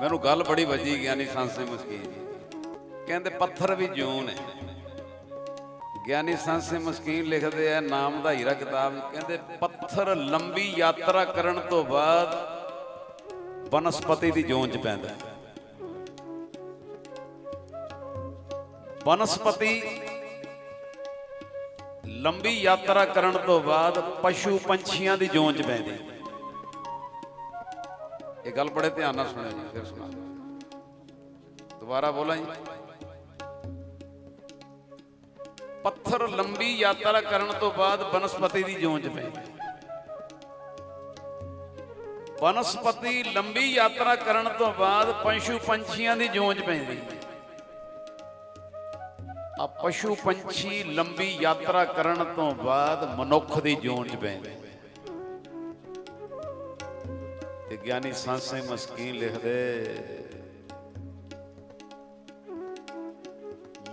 ਮੈਨੂੰ ਗੱਲ ਬੜੀ ਵੱਜੀ ਗਿਆਨੀ ਸੰਸੇ ਮਸਕੀਨ ਜੀ ਕਹਿੰਦੇ ਪੱਥਰ ਵੀ ਜੂਨ ਹੈ ਗਿਆਨੀ ਸੰਸੇ ਮਸਕੀਨ ਲਿਖਦੇ ਆ, ਨਾਮ ਦਾ ਹੀਰਾ ਕਿਤਾਬ ਕਹਿੰਦੇ ਪੱਥਰ ਲੰਬੀ ਯਾਤਰਾ ਕਰਨ ਤੋਂ ਬਾਅਦ ਬਨਸਪਤੀ ਦੀ ਜੂਨ ਚ ਪੈਂਦਾ ਹੈ। ਬਨਸਪਤੀ ਲੰਬੀ ਯਾਤਰਾ ਕਰਨ ਤੋਂ ਬਾਅਦ ਪਸ਼ੂ ਪੰਛੀਆਂ ਦੀ ਜੂਨ ਚ ਪੈਂਦੀ ਹੈ। ਇਹ ਗੱਲ ਬੜੇ ਧਿਆਨ ਨਾਲ ਸੁਣਿਓ ਜੀ, ਫਿਰ ਸੁਣਾ ਦੁਬਾਰਾ ਬੋਲਾਂ ਜੀ। ਪੱਥਰ ਲੰਬੀ ਯਾਤਰਾ ਕਰਨ ਤੋਂ ਬਾਅਦ ਬਨਸਪਤੀ ਦੀ ਜੂਨ ਚ ਪੈਂਦੀ ਬਨਸਪਤੀ ਲੰਬੀ ਯਾਤਰਾ ਕਰਨ ਤੋਂ ਬਾਅਦ ਪਸ਼ੂ ਪੰਛੀਆਂ ਦੀ ਜੋਂਜ ਪੈਂਦੀ। ਆ ਪਸ਼ੂ ਪੰਛੀ ਲੰਬੀ ਯਾਤਰਾ ਕਰਨ ਤੋਂ ਬਾਅਦ ਮਨੁੱਖ ਦੀ ਜੂਨ ਚ ਪੈਂਦੇ। ਤੇ ਗਿਆਨੀ ਸੰਸੇ ਮਸਕੀਨ ਲਿਖਦੇ।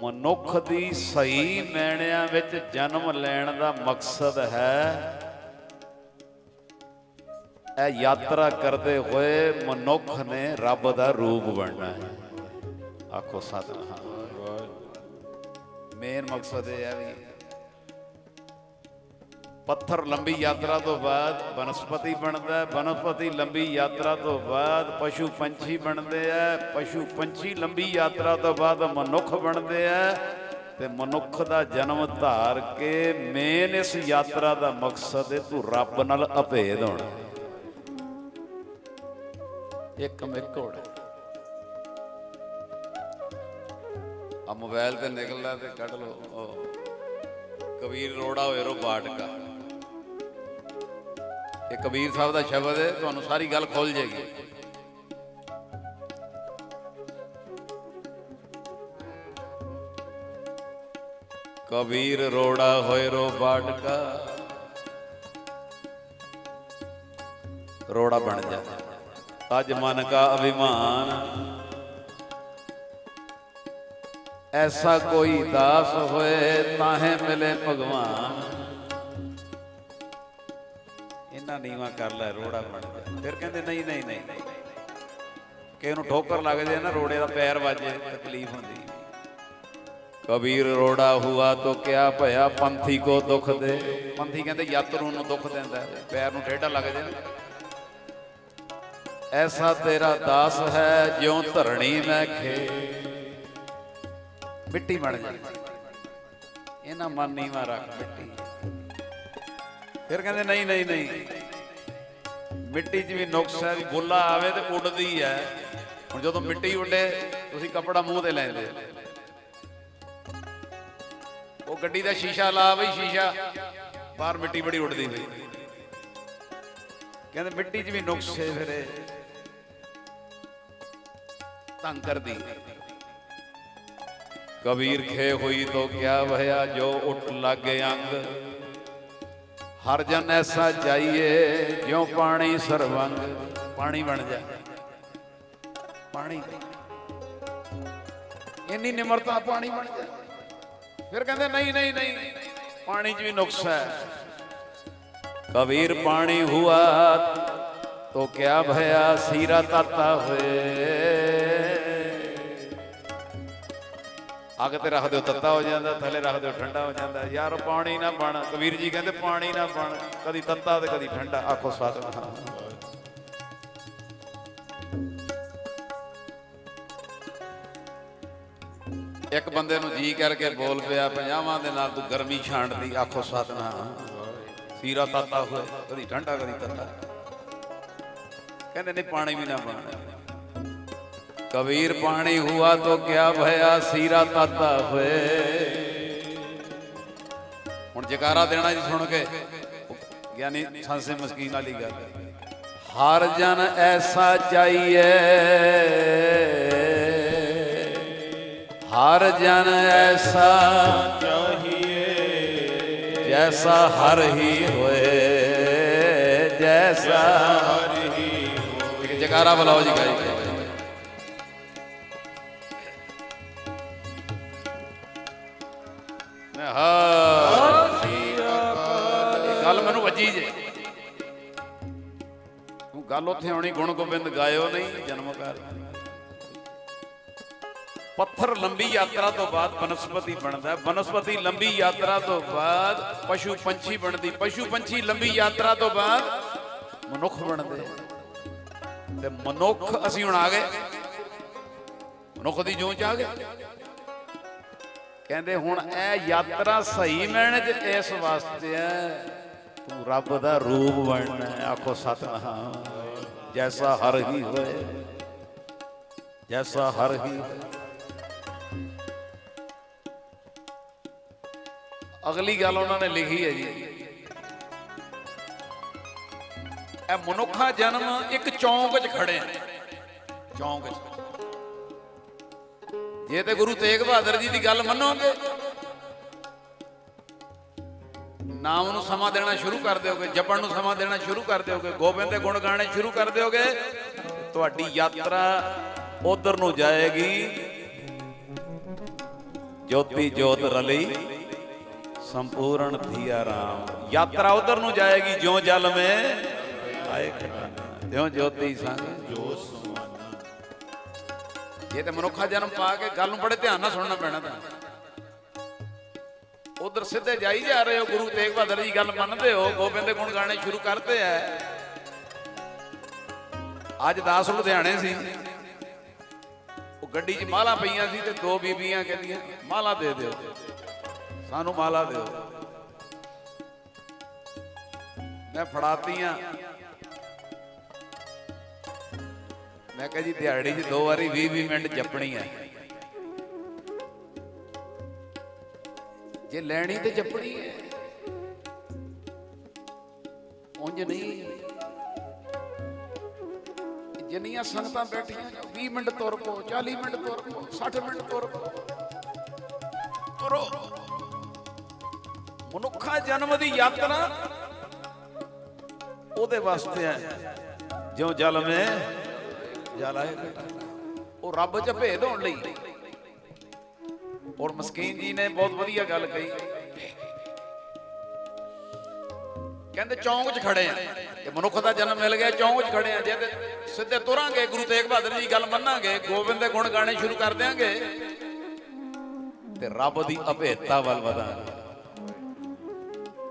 ਮਨੁੱਖ ਦੀ ਸਹੀ ਮੈਣਿਆਂ ਵਿੱਚ ਜਨਮ ਲੈਣ ਦਾ ਮਕਸਦ ਹੈ। ਇਹ ਯਾਤਰਾ ਕਰਦੇ ਹੋਏ ਮਨੁੱਖ ਨੇ ਰੱਬ ਦਾ ਰੂਪ ਬਣਨਾ ਹੈ। ਆਖੋ ਸਤਨਾਮ। ਮੇਨ ਮਕਸਦ ਇਹ ਹੈ ਵੀ ਪੱਥਰ ਲੰਬੀ ਯਾਤਰਾ ਤੋਂ ਬਾਅਦ ਬਨਸਪਤੀ ਬਣਦਾ ਹੈ ਬਨਸਪਤੀ ਲੰਬੀ ਯਾਤਰਾ ਤੋਂ ਬਾਅਦ ਪਸ਼ੂ ਪੰਛੀ ਬਣਦੇ ਆ ਪਸ਼ੂ ਪੰਛੀ ਲੰਬੀ ਯਾਤਰਾ ਤੋਂ ਬਾਅਦ ਮਨੁੱਖ ਬਣਦੇ ਆ ਤੇ ਮਨੁੱਖ ਦਾ ਜਨਮ ਧਾਰ ਕੇ ਮੇਨ ਇਸ ਯਾਤਰਾ ਦਾ ਮਕਸਦ ਹੈ ਤੂੰ ਰੱਬ ਨਾਲ ਅਭੇਦ ਹੋਣਾ। ਇੱਕ ਮਿੱਕੋੜ। ਆ ਮੋਬਾਈਲ ਤੇ ਨਿਕਲਦਾ ਤੇ ਕੱਢ ਲਓ। ਉਹ ਕਬੀਰ ਰੋੜਾ ਹੋਏ ਰੋ ਬਾਟਕਾ। ਇਹ ਕਬੀਰ ਸਾਹਿਬ ਦਾ ਸ਼ਬਦ ਹੈ, ਤੁਹਾਨੂੰ ਸਾਰੀ ਗੱਲ ਖੁੱਲ ਜਾਏਗੀ। ਕਬੀਰ ਰੋੜਾ ਹੋਏ ਰੋ ਬਾਟਕਾ। ਰੋੜਾ ਬਣ ਜਾ। ਤਜ ਮਨ ਕਾ ਅਭਿਮਾਨ। ਐਸਾ ਕੋਈ ਦਾਸ ਹੋਏ, ਤਾਹੇ ਮਿਲੇ ਭਗਵਾਨ। ਇਹਨਾਂ ਨੀਵਾ ਕਰ ਲੈ, ਰੋੜਾ ਬਣ ਜਾ। ਫਿਰ ਕਹਿੰਦੇ, ਨਹੀਂ ਨਹੀਂ ਨਹੀਂ ਕਿ ਇਹਨੂੰ ਠੋਕਰ ਲੱਗ ਜਾਏ ਨਾ, ਰੋੜੇ ਦਾ ਪੈਰ ਵੱਜੇ, ਤਕਲੀਫ ਹੁੰਦੀ। ਕਬੀਰ ਰੋੜਾ ਹੁਆ ਤੋ ਕਿਆ ਭਇਆ ਪੰਥੀ ਕੋ ਦੁੱਖ ਦੇ। ਪੰਥੀ ਕਹਿੰਦੇ ਯਾਤਰੂ ਨੂੰ ਦੁੱਖ ਦਿੰਦਾ ਪੈਰ ਨੂੰ ਠੇਡਾ ਲੱਗ ਜਾਏ ਐਸਾ ਤੇਰਾ ਦਾਸ ਹੈ, ਜਿਉ ਧਰਣੀ ਮੈਂ ਖੇ। ਮਿੱਟੀ ਬਣ ਜਾ। ਇਹਨਾਂ ਮਨ ਨੀਵਾ ਰੱਖ ਮਿੱਟੀ। ਫਿਰ ਕਹਿੰਦੇ, ਨਹੀਂ ਨਹੀਂ ਨਹੀਂ ਮਿੱਟੀ 'ਚ ਵੀ ਨੁਕਸ ਹੈ, ਵੀ ਬੁੱਲਾ ਆਵੇ ਤੇ ਉੱਡਦੀ ਹੈ। ਹੁਣ ਜਦੋਂ ਮਿੱਟੀ ਉੱਡੇ, ਤੁਸੀਂ ਕੱਪੜਾ ਮੂੰਹ ਤੇ ਲੈਂਦੇ ਉਹ ਗੱਡੀ ਦਾ ਸ਼ੀਸ਼ਾ ਲਾ ਬਈ, ਸ਼ੀਸ਼ਾ। ਬਾਹਰ ਮਿੱਟੀ ਬੜੀ ਉੱਡਦੀ ਹੋਈ ਕਹਿੰਦੇ ਮਿੱਟੀ 'ਚ ਵੀ ਨੁਕਸ ਹੈ ਫਿਰ ਤੰਗ ਕਰਦੀ। ਕਬੀਰ ਖੇ ਹੋਈ ਤੋ ਕਿਆ ਭਇਆ ਜੋ ਉੱਟ ਲਾਗੇ ਅੰਗ। ਹਰ ਜਨ ਐਸਾ ਜਾਈਏ ਜਿਉ ਪਾਣੀ ਸਰਵੰਗ। ਪਾਣੀ ਬਣ ਜਾ। ਪਾਣੀ। ਇੰਨੀ ਨਿਮਰਤਾ ਪਾਣੀ ਬਣ ਜਾ। ਫਿਰ ਕਹਿੰਦੇ ਨਹੀਂ ਨਹੀਂ ਨਹੀਂ ਪਾਣੀ 'ਚ ਵੀ ਨੁਕਸ ਹੈ। ਕਬੀਰ ਪਾਣੀ ਹੁਆ ਤੋ ਕਿਆ ਭਇਆ ਸੀਰਾ ਤਾਤਾ ਹੋਏ। ਅੱਗ ਤੇ ਰੱਖ ਦਿਓ ਤੱਤਾ ਹੋ ਜਾਂਦਾ, ਥੱਲੇ ਰੱਖ ਦਿਓ ਠੰਡਾ ਹੋ ਜਾਂਦਾ। ਯਾਰ ਪਾਣੀ ਨਾ ਬਣ। ਕਬੀਰ ਜੀ ਕਹਿੰਦੇ ਪਾਣੀ ਨਾ ਬਣ। ਕਦੀ ਤੱਤਾ ਤੇ ਕਦੀ ਠੰਡਾ। ਆਖੋ ਸਤਿਨਾਮ। ਇੱਕ ਬੰਦੇ ਨੂੰ ਜੀ ਕਰਕੇ ਬੋਲ ਪਿਆ ਪੰਜਾਵਾਂ ਦੇ ਨਾਲ ਤੂੰ ਗਰਮੀ ਛਾਂਡਦੀ ਆਖੋ ਸਤਨਾਮ। ਸੀਰਾ ਤਾਤਾ ਹੋਏ, ਕਦੀ ਠੰਡਾ, ਕਦੀ ਤੱਤਾ। ਕਹਿੰਦੇ ਨਹੀਂ, ਪਾਣੀ ਵੀ ਨਾ ਬਣ। ਕਬੀਰ ਪਾਣੀ ਹੁਆ ਤੋ ਕਿਆ ਭਇਆ ਸੀਰਾ ਤਾਤਾ ਹੋਏ। ਹੁਣ ਜਕਾਰਾ ਦੇਣਾ ਜੀ ਸੁਣ ਕੇ। ਗਿਆਨੀ ਸੰਸੇ ਮਸਕੀਨ ਵਾਲੀ ਗੱਲ। ਹਰ ਜਨ ਐਸਾ ਚਾਹੀਏ। ਹਰ ਜਨ ਐਸਾ ਚਾਹੀਏ। ਜੈਸਾ ਹਰ ਹੀ ਹੋਏ। ਜੈਸਾ ਹਰ ਹੀ ਹੋਏ। ਜਕਾਰਾ ਬੁਲਾਓ ਜੀ ਗਾਈ। ਗੱਲ ਉੱਥੇ ਆਉਣੀ, ਗੁਣ ਗੋਬਿੰਦ ਗਾਇਓ ਨਹੀਂ, ਜਨਮ ਕਰ ਪੱਥਰ ਲੰਬੀ ਯਾਤਰਾ ਤੋਂ ਬਾਅਦ ਬਨਸਪਤੀ ਬਣਦਾ ਹੈ। ਬਨਸਪਤੀ ਲੰਬੀ ਯਾਤਰਾ ਤੋਂ ਬਾਅਦ ਪਸ਼ੂ ਪੰਛੀ ਬਣਦੀ। ਪਸ਼ੂ ਪੰਛੀ ਲੰਬੀ ਯਾਤਰਾ ਤੋਂ ਬਾਅਦ ਮਨੁੱਖ ਬਣਦੇ ਤੇ ਮਨੁੱਖ, ਅਸੀਂ ਹੁਣ ਆ ਗਏ। ਮਨੁੱਖ ਦੀ ਜੂਨ ਚ ਆ ਗਏ। ਕਹਿੰਦੇ ਹੁਣ ਇਹ ਯਾਤਰਾ ਸਹੀ ਮੈਨੇ ਚ ਇਸ ਵਾਸਤੇ ਹੈ। ਤੂੰ ਰੱਬ ਦਾ ਰੂਪ ਬਣਨਾ ਹੈ। ਆਖੋ ਸਤਨਾਮ। ਜੈਸਾ ਹਰ ਹੀ ਹੋਏ, ਜੈਸਾ ਹਰ ਹੀ ਅਗਲੀ ਗੱਲ ਉਹਨਾਂ ਨੇ ਲਿਖੀ ਹੈ ਜੀ। ਇਹ ਮਨੁੱਖਾ ਜਨਮ ਇੱਕ ਚੌਂਕ 'ਚ ਖੜੇ ਚੌਂਕ 'ਚ। ਜੇ ਤੇ ਗੁਰੂ ਤੇਗ ਬਹਾਦਰ ਜੀ ਦੀ ਗੱਲ ਮੰਨੋਗੇ ਨਾਮ ਨੂੰ ਸਮਾਂ ਦੇਣਾ ਸ਼ੁਰੂ ਕਰ ਦਿਓਗੇ, ਜਪਣ ਨੂੰ ਸਮਾਂ ਦੇਣਾ ਸ਼ੁਰੂ ਕਰ ਦਿਓਗੇ, ਗੋਬਿੰਦ ਦੇ ਗੁਣ ਗਾਣੇ ਸ਼ੁਰੂ ਕਰ ਦਿਓਗੇ, ਤੁਹਾਡੀ ਯਾਤਰਾ ਉਧਰ ਨੂੰ ਜਾਏਗੀ। ਜੋਤੀ ਜੋਤ ਰਲੀ, ਸੰਪੂਰਨ ਥੀਆ ਰਾਮ। ਯਾਤਰਾ ਉਧਰ ਨੂੰ ਜਾਏਗੀ, ਜਿਉ ਜਲ ਮੇ ਆਏ ਖਟਾਨਾ ਤਿਉ ਜੋਤੀ ਸੰਗ ਜੋ ਇਹ ਤਾਂ ਮਨੁੱਖਾ ਜਨਮ ਪਾ ਕੇ ਗੱਲ ਨੂੰ ਬੜੇ ਧਿਆਨ ਨਾਲ ਸੁਣਨਾ ਪੈਣਾ ਤਾਂ। ਉਧਰ ਸਿੱਧੇ ਜਾਈ ਜਾ ਰਹੇ ਹੋ, ਗੁਰੂ ਤੇਗ ਬਹਾਦਰ ਜੀ ਗੱਲ ਮੰਨਦੇ ਹੋ, ਗੋਬਿੰਦ ਦੇ ਗੁਣ ਗਾਣੇ ਸ਼ੁਰੂ ਕਰਦੇ ਐ ਅੱਜ 10 ਲੁਧਿਆਣੇ ਸੀ। ਉਹ ਗੱਡੀ 'ਚ ਮਾਲਾ ਪਈਆਂ ਸੀ ਤੇ ਦੋ ਬੀਬੀਆਂ ਕਹਿੰਦੀਆਂ, ਮਾਲਾ ਦੇ ਦਿਓ। ਸਾਨੂੰ ਮਾਲਾ ਦਿਓ। ਮੈਂ ਫੜਾਤੀਆਂ। ਮੈਂ ਕਿਹਾ ਜੀ, ਦਿਹਾੜੀ 'ਚ ਦੋ ਵਾਰੀ 20 20 ਮਿੰਟ ਜਪਣੀ ਹੈ ਜੇ ਲੈਣੀ ਤੇ ਜਪਣੀ ਹੈ। ਉਂਝ ਨਹੀਂ। ਜਿੰਨੀਆਂ ਸੰਗਤਾਂ ਬੈਠੀਆਂ ਨੇ, 20 ਮਿੰਟ ਤੁਰ ਪੋ 40 ਮਿੰਟ ਤੁਰ ਪੋ 60 ਮਿੰਟ ਤੁਰ ਪੋ ਤੁਰੋ। ਮਨੁੱਖਾ ਜਨਮ ਦੀ ਯਾਤਰਾ ਉਹਦੇ ਵਾਸਤੇ ਹੈ। ਜਿਉ ਜਲ ਮੇ ਜਲ ਆਏ ਉਹ ਰੱਬ ਚ ਭੇਦ ਹੋਣ ਲਈ। ਔਰ ਮਸਕੀਨ ਜੀ ਨੇ ਬਹੁਤ ਵਧੀਆ ਗੱਲ ਕਹੀ। ਕਹਿੰਦੇ ਚੌਂਕ 'ਚ ਖੜੇ ਆ। ਤੇ ਮਨੁੱਖ ਦਾ ਜਨਮ ਮਿਲ ਗਿਆ, ਚੌਂਕ 'ਚ ਖੜੇ ਆ। ਜੇ ਤੇ ਸਿੱਧੇ ਤੁਰਾਂਗੇ, ਗੁਰੂ ਤੇਗ ਬਹਾਦਰ ਜੀ ਗੱਲ ਮੰਨਾਂਗੇ, ਗੋਬਿੰਦ ਦੇ ਗੁਣ ਗਾਣੇ ਸ਼ੁਰੂ ਕਰ ਦਿਆਂਗੇ। ਤੇ ਰੱਬ ਦੀ ਅਭੇਦਤਾ ਵੱਲ ਵਧਾਂਗੇ।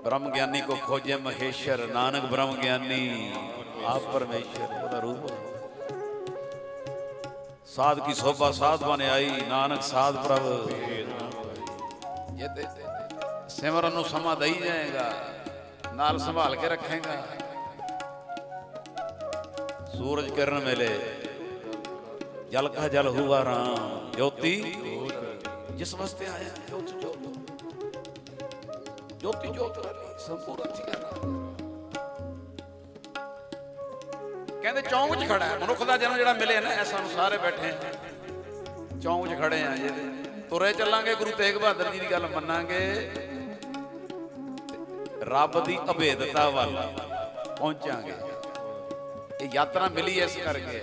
ਬ੍ਰਹਮ ਗਿਆਨੀ ਕੋ ਖੋਜੇ ਮਹੇਸ਼ਰ, ਨਾਨਕ ਬ੍ਰਹਮ ਗਿਆਨੀ, ਆਪ ਪਰਮੇਸ਼ਰ, ਉਹਦਾ ਰੂਪ ਸਾਧ ਕੀ ਸੋਭਾ, ਸਾਧ ਨੇ ਆਈ, ਨਾਨਕ ਸਾਧ ਪ੍ਰਭ। ਇਹ ਸਿਮਰਨ ਨੂੰ ਸਮਾਂ ਦਈ ਜਾਏਗਾ, ਨਾਲ ਸੰਭਾਲ ਕੇ ਰੱਖੇਗਾ। ਸੂਰਜ ਕਿਰਨ ਮੇਲੇ, ਜਲ ਕਾ ਜਲ ਹੁਆ ਰਾਮ। ਜੋਤੀ, ਜਿਸ ਵਾਸਤੇ ਆਇਆ, ਜੋਤ ਜੋਤ। ਜੋਤੀ ਜੋਤ ਸੰਪੂਰਨ ਸੀ ਕਹਿੰਦੇ ਚੌਂਕ 'ਚ ਖੜਾ ਮਨੁੱਖ ਦਾ ਜਨਮ ਜਿਹੜਾ ਮਿਲੇ ਨਾ, ਇਹ ਸਾਨੂੰ ਸਾਰੇ ਬੈਠੇ। ਚੌਂਕ 'ਚ ਖੜੇ ਆ ਜਿਹਦੇ ਤੁਰੇ ਚੱਲਾਂਗੇ, ਗੁਰੂ ਤੇਗ ਬਹਾਦਰ ਜੀ ਦੀ ਗੱਲ ਮੰਨਾਂਗੇ। ਰੱਬ ਦੀ ਅਭੇਦਤਾ ਵੱਲ ਪਹੁੰਚਾਂਗੇ। ਇਹ ਯਾਤਰਾ ਮਿਲੀ ਇਸ ਕਰਕੇ।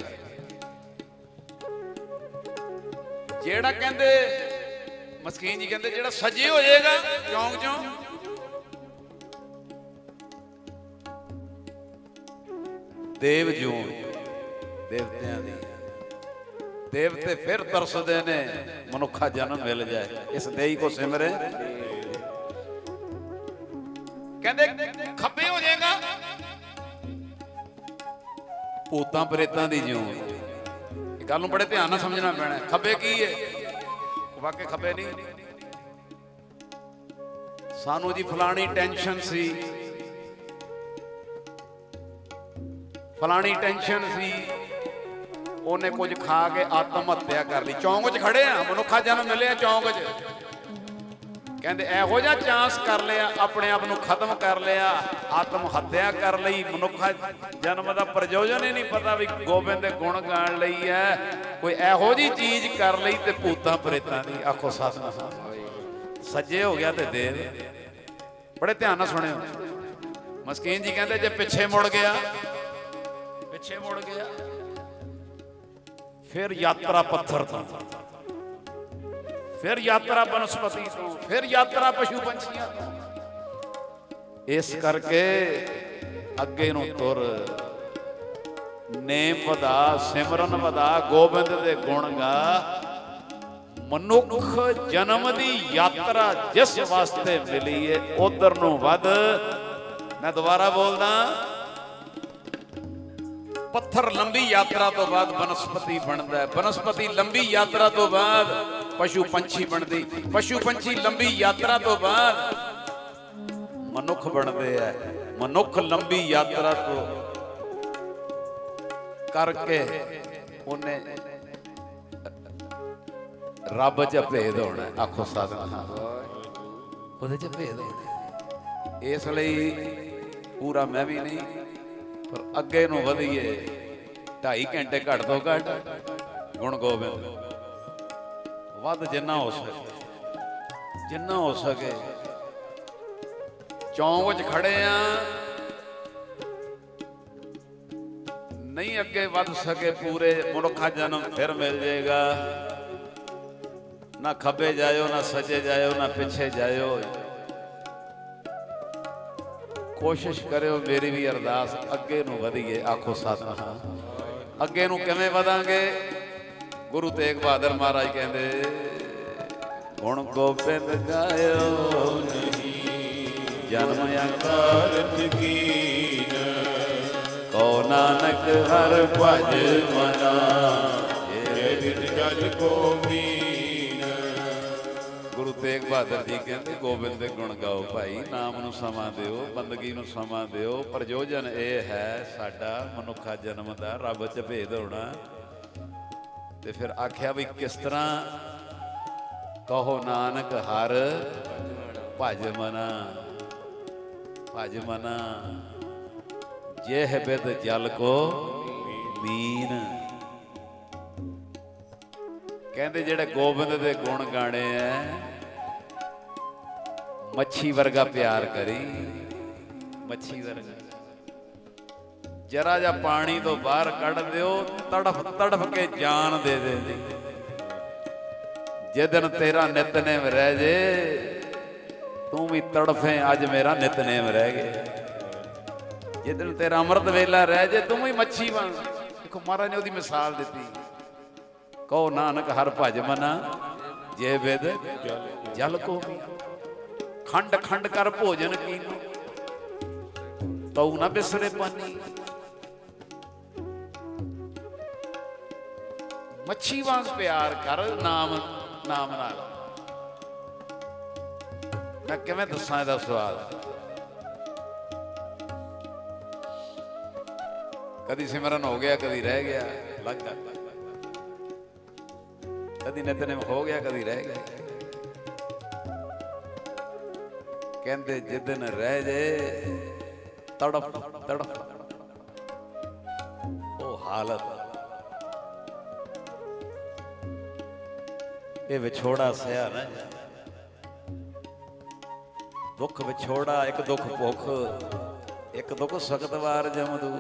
ਜਿਹੜਾ ਕਹਿੰਦੇ, ਮਸਕੀਨ ਜੀ ਕਹਿੰਦੇ, ਜਿਹੜਾ ਸਜੇ ਹੋ ਜਾਏਗਾ, ਚੌਂਕ 'ਚੋਂ। ਦੇਵ ਜੂਨ, ਦੇਵਤਿਆਂ ਦੀ। ਦੇਵਤੇ ਫਿਰ ਤਰਸਦੇ ਨੇ, ਮਨੁੱਖਾ ਜਨਮ ਮਿਲ ਜਾਏ। ਇਸ ਦੇਈ ਕੋ ਸਿਮਰੇ। ਕਹਿੰਦੇ, ਖੱਬੇ ਹੋ ਜਾਏਗਾ। ਭੂਤਾਂ ਪ੍ਰੇਤਾਂ ਦੀ ਜੂਨ ਇਹ ਗੱਲ ਨੂੰ ਬੜੇ ਧਿਆਨ ਨਾਲ ਸਮਝਣਾ ਪੈਣਾ। ਖੱਬੇ ਕੀ ਹੈ ਵਾਕਿਆ ਖੱਬੇ ਨਹੀਂ। ਸਾਨੂੰ ਜੀ ਫਲਾਣੀ ਟੈਨਸ਼ਨ ਸੀ। ਫਲਾਣੀ ਟੈਨਸ਼ਨ ਸੀ। ਉਹਨੇ ਕੁਝ ਖਾ ਕੇ ਆਤਮ ਹੱਤਿਆ ਕਰ ਲਈ। ਚੌਂਕ 'ਚ ਖੜੇ ਆ, ਮਨੁੱਖਾ ਜਨਮ ਮਿਲਿਆ ਚੌਂਕ 'ਚ। ਕਹਿੰਦੇ, ਇਹੋ ਜਿਹਾ ਚਾਂਸ ਕਰ ਲਿਆ, ਆਪਣੇ ਆਪ ਨੂੰ ਖਤਮ ਕਰ ਲਿਆ, ਆਤਮ ਹੱਤਿਆ ਕਰ ਲਈ। ਮਨੁੱਖਾ ਜਨਮ ਦਾ ਪ੍ਰਯੋਜਨ ਹੀ ਨਹੀਂ ਪਤਾ ਵੀ ਗੋਬਿੰਦ ਦੇ ਗੁਣ ਗਾਣ ਲਈ ਹੈ। ਕੋਈ ਇਹੋ ਜੀ ਚੀਜ਼ ਕਰ ਲਈ ਤੇ ਭੂਤਾਂ ਪ੍ਰੇਤਾਂ ਦੀ। ਆਖੋ ਸਤਨਾਮ ਸੱਜੇ ਹੋ ਗਿਆ ਤੇ ਦੇਵ ਬੜੇ ਧਿਆਨ ਨਾਲ ਸੁਣਿਓ। ਮਸਕੀਨ ਜੀ ਕਹਿੰਦੇ, ਜੇ ਪਿੱਛੇ ਮੁੜ ਗਿਆ, ਪਿੱਛੇ ਮੁੜ ਗਿਆ। ਫਿਰ ਯਾਤਰਾ ਪੱਥਰ ਤੋਂ। ਫਿਰ ਯਾਤਰਾ ਬਨਸਪਤੀ ਤੋਂ, ਫਿਰ ਯਾਤਰਾ ਪਸ਼ੂ ਪੰਛੀਆਂ ਤੋਂ। ਇਸ ਕਰਕੇ ਅੱਗੇ ਨੂੰ ਤੁਰ। ਨੇਮ ਵਧਾ, ਸਿਮਰਨ ਵਧਾ, ਗੋਬਿੰਦ ਦੇ ਗੁਣ ਗਾ। ਮਨੁੱਖ ਜਨਮ ਦੀ ਯਾਤਰਾ ਜਿਸ ਵਾਸਤੇ ਮਿਲੀ ਏ, ਉਧਰ ਨੂੰ ਵੱਧ। ਮੈਂ ਦੁਬਾਰਾ ਬੋਲਦਾ ਪੱਥਰ ਲੰਬੀ ਯਾਤਰਾ ਤੋਂ ਬਾਅਦ ਬਨਸਪਤੀ ਬਣਦਾ ਹੈ ਬਨਸਪਤੀ ਲੰਬੀ ਯਾਤਰਾ ਤੋਂ ਬਾਅਦ ਪਸ਼ੂ ਪੰਛੀ ਬਣਦੀ ਪਸ਼ੂ ਪੰਛੀ ਲੰਬੀ ਯਾਤਰਾ ਤੋਂ ਬਾਅਦ ਮਨੁੱਖ ਬਣਦੇ ਆ ਮਨੁੱਖ ਲੰਬੀ ਯਾਤਰਾ ਤੋਂ ਕਰਕੇ ਉਹਨੇ ਰੱਬ ਚ ਭੇਦ ਹੋਣਾ। ਆਖੋ ਸਾਧਨ ਉਹਦੇ ਚ ਭੇਦ ਹੋਣਾ। ਇਸ ਲਈ ਪੂਰਾ ਮੈਂ ਵੀ ਨਹੀਂ ਪਰ ਅੱਗੇ ਨੂੰ ਵਧੀਏ। 2.5 ਘੰਟੇ ਘੱਟ ਤੋਂ ਘੱਟ। ਗੁਣ ਗੋਬਿੰਦ, ਵੱਧ ਜਿੰਨਾ ਹੋ ਸਕੇ, ਜਿੰਨਾ ਹੋ ਸਕੇ। ਚੌਂਕ ਵਿੱਚ ਖੜੇ ਆ। ਨਹੀਂ ਅੱਗੇ ਵੱਧ ਸਕੇ ਪੂਰੇ ਮਨੁੱਖਾ ਜਨਮ, ਫਿਰ ਮਿਲ ਜਾਏਗਾ ਨਾ ਖੱਬੇ ਜਾਇਓ, ਨਾ ਸੱਜੇ ਜਾਇਓ, ਨਾ ਪਿੱਛੇ ਜਾਇਓ। ਕੋਸ਼ਿਸ਼ ਕਰਿਓ ਮੇਰੀ ਵੀ ਅਰਦਾਸ ਅੱਗੇ ਨੂੰ ਵਧੀਏ, ਆਖੋ ਸਤਨਾਮ ਅੱਗੇ ਨੂੰ ਕਿਵੇਂ ਵਧਾਂਗੇ? ਗੁਰੂ ਤੇਗ ਬਹਾਦਰ ਮਹਾਰਾਜ ਕਹਿੰਦੇ, ਹੁਣ ਗੋਬਿੰਦ ਗਾਇਓ ਨਹੀਂ, ਜਨਮ ਆਕਾਰ ਕੀਨ। ਕੋ ਨਾਨਕ ਹਰ ਭਜ ਮਨਾ, ਇਹ ਦਿਨ ਜਲ ਕੋ ਮੀਨ। ਤੇਗ ਬਹਾਦਰ ਜੀ ਕਹਿੰਦੇ, ਗੋਬਿੰਦ ਦੇ ਗੁਣ ਗਾਓ ਭਾਈ, ਨਾਮ ਨੂੰ ਸਮਾਂ ਦਿਓ, ਬੰਦਗੀ ਨੂੰ ਸਮਾਂ ਦਿਓ, ਪ੍ਰਯੋਜਨ ਇਹ ਹੈ ਸਾਡਾ ਮਨੁੱਖਾ ਜਨਮ ਦਾ, ਰੱਬ ਚ ਭੇਦ ਹੋਣਾ। ਤੇ ਫਿਰ ਆਖਿਆ ਵੀ ਕਿਸ ਤਰ੍ਹਾਂ ਕਹੋ ਨਾਨਕ ਹਰ ਭਜ ਮਨਾ ਭਜ ਮਨਾ। ਜਹ ਬਿਦ ਜਲ ਕੋ ਮੀਨ। ਕਹਿੰਦੇ ਜਿਹੜੇ ਗੋਬਿੰਦ ਦੇ ਗੁਣ ਗਾਣੇ ਐ ਮੱਛੀ ਵਰਗਾ ਪਿਆਰ ਕਰੀ। ਮੱਛੀ ਵਰਗਾ। ਜਰਾ ਜਿਹਾ ਪਾਣੀ ਤੋਂ ਬਾਹਰ ਕੱਢ ਦਿਓ, ਤੜਫ ਤੜਫ ਕੇ ਜਾਨ ਦੇ ਦੇ। ਜਿੱਦਨ ਤੇਰਾ ਨਿਤਨੇਮ ਰਹਿ ਜੇ, ਤੂੰ ਵੀ ਤੜਫੇ, ਅੱਜ ਮੇਰਾ ਨਿਤਨੇਮ ਰਹਿ ਗਿਆ। ਜਿੱਦਨ ਤੇਰਾ ਅੰਮ੍ਰਿਤ ਵੇਲਾ ਰਹਿ ਜੇ, ਤੂੰ ਵੀ ਮੱਛੀ ਵਾਂਗ ਦੇਖੋ, ਮਹਾਰਾਜ ਨੇ ਉਹਦੀ ਮਿਸਾਲ ਦਿੱਤੀ। ਕਹੋ, ਨਾਨਕ, ਹਰ ਭਜ ਮਨਾ, ਜੇ ਵਿਦ ਜਲ ਕੋ ਵੀ ਖੰਡ ਖੰਡ ਕਰ ਭੋਜਨ ਕੀਨੋ। ਤਉ ਨਾ ਬਿਸਰੇ ਪਾਨੀ। ਮੱਛੀ ਵਾਂਗ ਪਿਆਰ ਕਰ ਨਾਮ ਨਾਮ ਨਾਲ। ਮੈਂ ਕਿਵੇਂ ਦੱਸਾਂ ਇਹਦਾ ਸਵਾਲ? ਕਦੀ ਸਿਮਰਨ ਹੋ ਗਿਆ, ਕਦੀ ਰਹਿ ਗਿਆ ਲੱਗਦਾ ਕਦੀ ਨਿਤਨੇਮ ਹੋ ਗਿਆ, ਕਦੀ ਰਹਿ ਗਿਆ। ਕਹਿੰਦੇ ਜਿੱਦਨ ਰਹਿ ਜੇ, ਤੜਫ ਤੜਫ। ਉਹ ਹਾਲਤ। ਇਹ ਵਿਛੋੜਾ ਸਿਆ ਨਾ। ਦੁੱਖ ਵਿਛੋੜਾ, ਇੱਕ ਦੁੱਖ ਭੁੱਖ, ਇੱਕ ਦੁੱਖ ਸਖਤ ਵਾਰ ਜਮਦੂ